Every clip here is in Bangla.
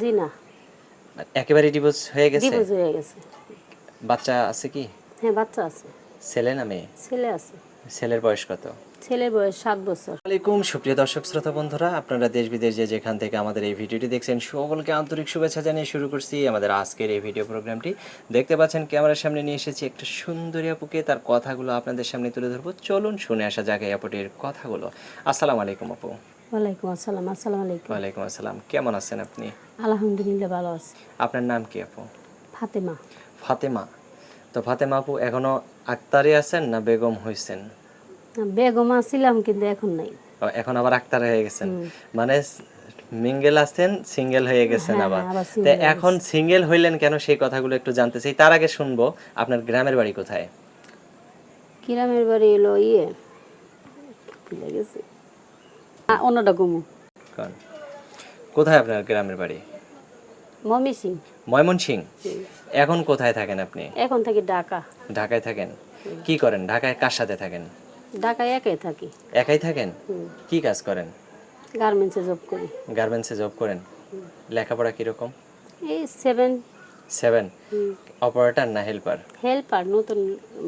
জি না। একেবারে ডিভোর্স হয়ে গেছে? ডিভোর্স হয়ে গেছে। বাচ্চা আছে কি? হ্যাঁ বাচ্চা আছে। ছেলে না মেয়ে? ছেলে আছে। ছেলের বয়স কত? ছেলের বয়স সাত বছর। আসসালামাইকুম সুপ্রিয় দর্শক শ্রোতা বন্ধুরা আপনারা দেশ বিদেশ যে যেখান থেকে আমাদের এই ভিডিওটি দেখছেন সকলকে আন্তরিক শুভেচ্ছা জানিয়ে শুরু করছি আমাদের আজকের এই ভিডিও প্রোগ্রামটি। দেখতে পাচ্ছেন ক্যামেরার সামনে নিয়ে এসেছি একটা সুন্দরী আপুকে তার কথাগুলো আপনাদের সামনে তুলে ধরবো। চলুন শুনে আসা যাক এই আপুটির কথাগুলো। আসসালামু আলাইকুম আপু। ওয়ালাইকুম আসসালাম আসসালামু আলাইকুম। ওয়ালাইকুম আসসালাম কেমন আছেন আপনি? আলহামদুলিল্লাহ ভালো আছি। আপনার নাম কি আপু? ফাতেমা। ফাতেমা। তো ফাতেমা আপু এখনও আক্তারে আছেন না বেগম হয়েছেন বেগম ছিলাম কিন্তু এখন নাই। এখন আবার আক্তার হয়ে গেছেন। মানে মিঙ্গেল আছেন সিঙ্গেল হয়ে গেছেন হ্যাঁ, আবার। তো এখন সিঙ্গেল হইলেন কেন? সেই কথাগুলো একটু জানতে চাই। তার আগে শুনব আপনার গ্রামের বাড়ি কোথায়? গ্রামের বাড়ি এলো ইয়ে ভুলে গেছি অন্যটা কোন? কোথায় আপনার গ্রামের বাড়ি? মমি সিং ময়মনসিং এখন কোথায় থাকেন আপনি? এখন থাকি ঢাকা। ঢাকায় থাকেন? কি করেন? ঢাকায় কার সাথে থাকেন? ঢাকায় একাই থাকি। একাই থাকেন? কি কাজ করেন? গার্মেন্টসে জব করি। গার্মেন্টসে জব করেন? লেখাপড়া কীরকম? এই সেভেন। সেভেন? অপারেটর না হেল্পার? হেল্পার নতুন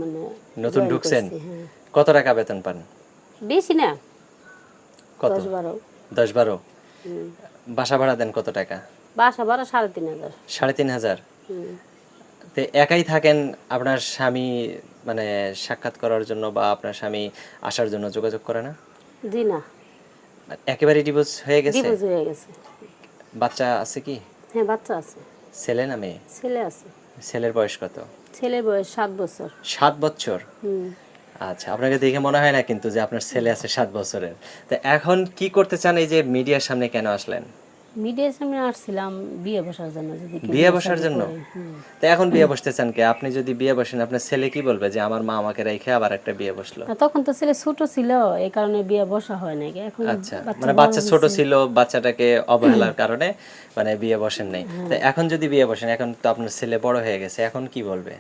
মানে নতুন ঢুকছেন? হ্যাঁ। কত টাকা বেতন পান? বেশি না। কত? দশ বারো। দশ বারো? বাসা ভাড়া দেন কত টাকা? বাসা ভাড়া সাড়ে তিন হাজার। সাড়ে তিন হাজার? তো একাই থাকেন আপনার স্বামী মানে সাক্ষাৎ করার জন্য বা আপনার স্বামী আসার জন্য যোগাযোগ করে না? জি না। একেবারে ডিভোর্স হয়ে গেছে? ডিভোর্স হয়ে গেছে। বাচ্চা আছে কি? হ্যাঁ বাচ্চা আছে। ছেলে না মেয়ে? ছেলে আছে। ছেলের বয়স কত? ছেলের বয়স সাত বছর। সাত বছর? হুম। আচ্ছা আপনাকে দেখে মনে হয় না কিন্তু যে আপনার ছেলে আছে সাত বছরের। তো এখন কি করতে চান এই যে মিডিয়ার সামনে কেন আসলেন? মিডিয়ার সামনে আসছিলাম বিয়ে বসার জন্য যদি বিয়ে বিয়ে বসার জন্য? তো এখন বিয়ে বসতে চান কে? আপনি যদি বিয়ে বসেন আপনার ছেলে কি বলবে যে আমার মা আমাকে রেখে আবার একটা বিয়ে বসল তখন তো ছেলে ছোট ছিল এই কারণে বিয়ে বসা হয় নাকি এখন আচ্ছা মানে বাচ্চা ছোট ছিল বাচ্চাটাকে অবহেলার কারণে মানে বিয়ে বসেন নাই। তো এখন যদি বিয়ে বসেন এখন তো আপনার ছেলে বড় হয়ে গেছে এখন কি বলবে?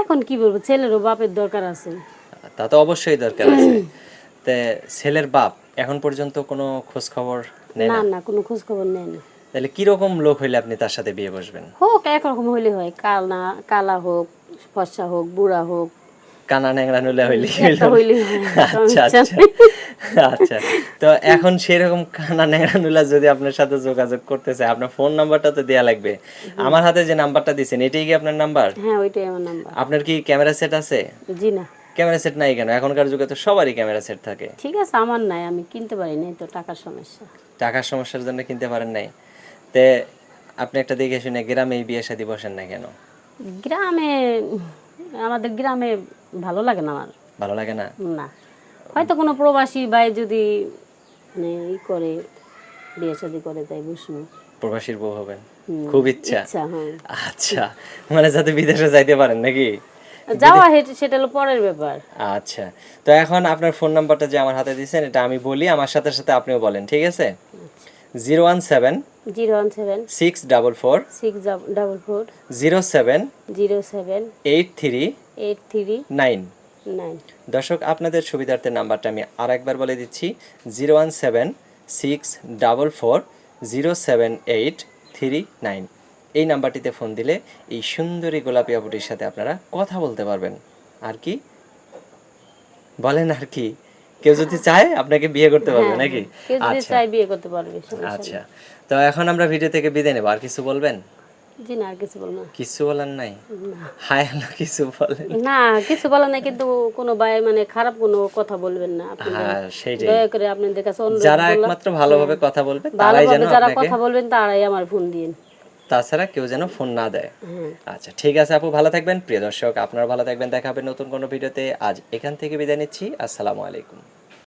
এখন কি বলব? ছেলেরও বাপের দরকার আছে। তা তো অবশ্যই দরকার আছে। তে ছেলের বাপ এখন পর্যন্ত কোনো খোঁজ খবর না? না কোনো খোঁজ খবর নেই না। তাহলে কীরকম লোক হইলে আপনি তার সাথে বিয়ে বসবেন? হোক একরকম হইলে হয়। কালা কালা হোক ফর্সা হোক বুড়া হোক। কানা ন্যাংরা নুলে হইলে হইলে? আচ্ছা আচ্ছা। আচ্ছা। তো এখন সেরকম কানা ন্যাংরা নুলা যদি আপনার সাথে যোগাযোগ করতে চায় আপনার ফোন নাম্বারটা তো দেয়া লাগবে। আমার হাতে যে নাম্বারটা দিছেন এটাই কি আপনার নাম্বার? হ্যাঁ ওইটাই আমার নাম্বার। আপনার কি ক্যামেরা সেট আছে? জি না। ক্যামেরা সেট নাই কেন? এখনকার যুগে তো সবারই ক্যামেরা সেট থাকে। ঠিক আছে আমার নাই আমি কিনতে পারি নাই তো টাকার সমস্যা। টাকার সমস্যার জন্য কিনতে পারেন নাই। তে আপনি একটা দেখে শুনে গ্রামে এই বিয়ে শাদী বসেন না কেন? গ্রামে আমাদের গ্রামে ভালো লাগে না আমার। ভালো লাগে না? না। হয়তো কোনো প্রবাসী ভাই যদি মানে ই করে বিয়ে শাদি করে তাই বুঝব প্রবাসীর বউ হবেন। খুব ইচ্ছা। আচ্ছা হ্যাঁ। আচ্ছা মানে যাতে বিদেশে যাইতে পারেন নাকি? যাওয়া সেটা হলো পরের ব্যাপার। আচ্ছা। তো এখন আপনার ফোন নাম্বারটা যে আমার হাতে দিয়েছেন এটা আমি বলি আমার সাথে সাথে আপনিও বলেন ঠিক আছে? Zero one seven zero one seven six double four six double four zero seven zero seven eight three eight three nine. Nine দর্শক আপনাদের সুবিধার্থে নাম্বারটা আমি আর একবার বলে দিচ্ছি zero one seven six double four zero seven eight three nine. এই নাম্বারটিতে ফোন দিলে এই সুন্দরী গোলাপি আপুটির সাথে আপনারা কথা বলতে পারবেন। আর কি? বলেন আর কি? কেউ যদি চায় আপনাকে বিয়ে করতে পারবে নাকি? কেউ যদি আচ্ছা। বিয়ে করতে পারবে আচ্ছা। তো এখন আমরা ভিডিও থেকে বিদায় নেব। আর কিছু বলবেন? জি না কিছু বল কিছু বলেন নাই? হ্যালো কিছু বলেন। না কিছু বলা নাই কিন্তু কোনো ভাই মানে খারাপ কোনো কথা বলবেন না। হ্যাঁ সেইটাই দয়া করে আপনাদের কাছে অনুরোধ যারা একমাত্র ভালোভাবে কথা বলবে তারাই যেন যারা কথা বলবেন তারাই আমার ফোন দিন। তাছাড়া কেউ যেন ফোন না দেয়। আচ্ছা ঠিক আছে আপু ভালো থাকবেন। প্রিয় দর্শক আপনারা ভালো থাকবেন। দেখা হবে নতুন কোনো ভিডিওতে। আজ এখান থেকে বিদায় নিচ্ছি। আসসালামু আলাইকুম।